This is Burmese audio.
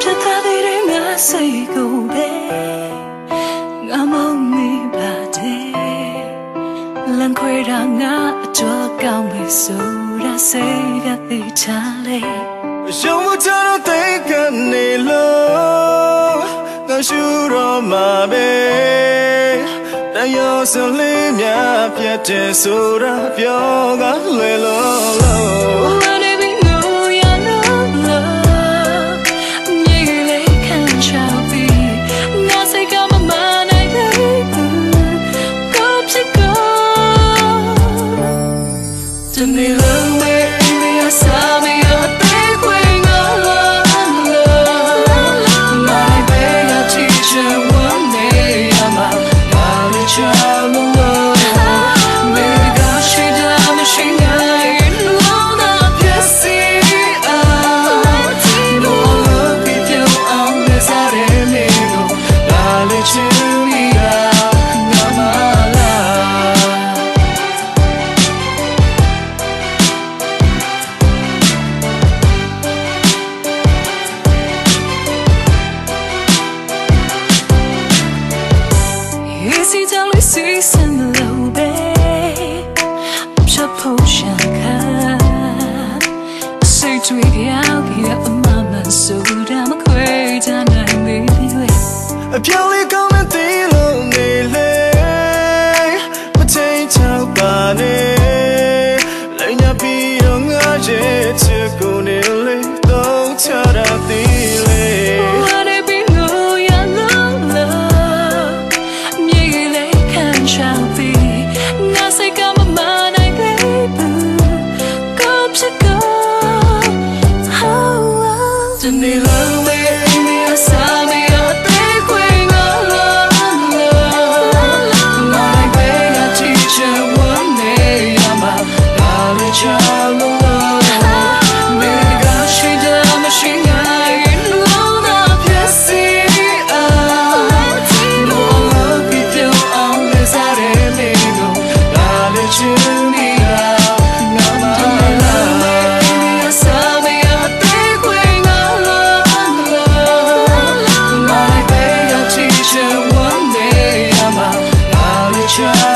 ဖြစ်သွားသေးတယ်ငါစိတ်ကုန်ပဲငါမုန်းမိပါတယ်လန်ခွေတာငါအကြောကောင်းပြီဆိုတာစိတ်ကသိချလေရုံမချတော့တိတ်ကနေလို့ငါရှူတော့မှာပဲတယောစလေးမြပြတဲ့ဆိုတာပြောကလွယ်လို့ တနေ့လုံး Shop potion can Say to it out here a mama so damn crazy and I made it အပြောင်းလဲ จะในแล้ว future